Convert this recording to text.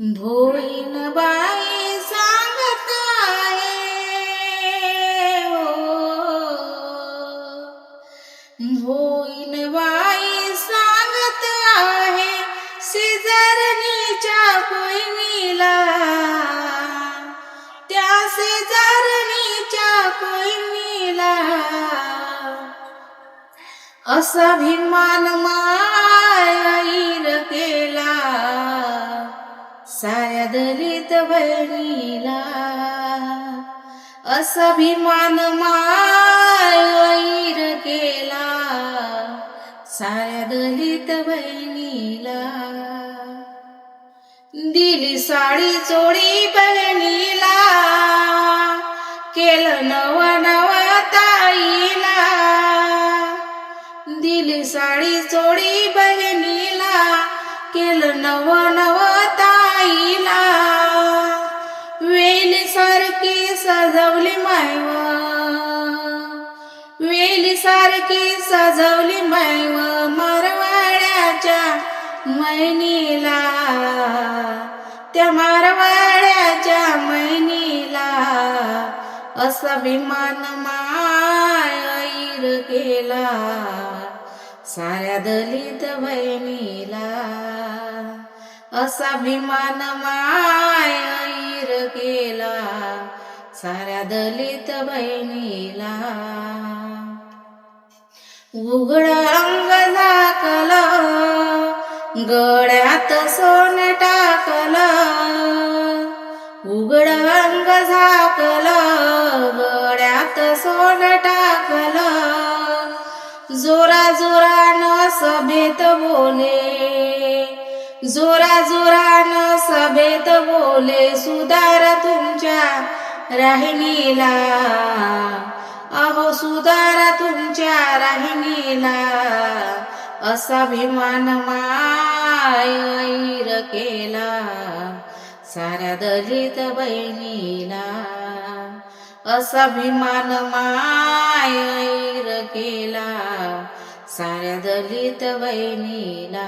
भोईन बाई सांगत आहे भोईन बाई सांगत आहे शेजारणीच्या कोयमीला त्या शेजारणीच्या कोयमीला. असा अभिमान मायर केला साऱ्या दलित बहिणीला असा भिमान मायर केला. साऱ्या दलित बहिणीला दिली साडी चोळी बहिणीला केलं नव नवा ताईला. दिली साडी चोळी बहिणीला केलं नव नव सारखी सजवली मैव मारवाड्याच्या मैनीला. त्या मारवाड्याच्या मैनीला असा विमान मायर केला. साऱ्या दलित बहिणीला असा विमान मायर केला. साऱ्या दलित बहिणीला उघड अंग झाकलं गळ्यात सोन टाकलं. उघड अंग झाकलं गळ्यात सोन टाकलं. जोरा जोरानं सभेत बोले जोरा जोरानं सभेत बोले सुधार तुमच्या राहिनीला अहो सुधारा तुमच्या राहिनीला असा भिमान मायर केला साऱ्या दलित बहिणीला असा भिमान मायर केला साऱ्या दलित बहिणीला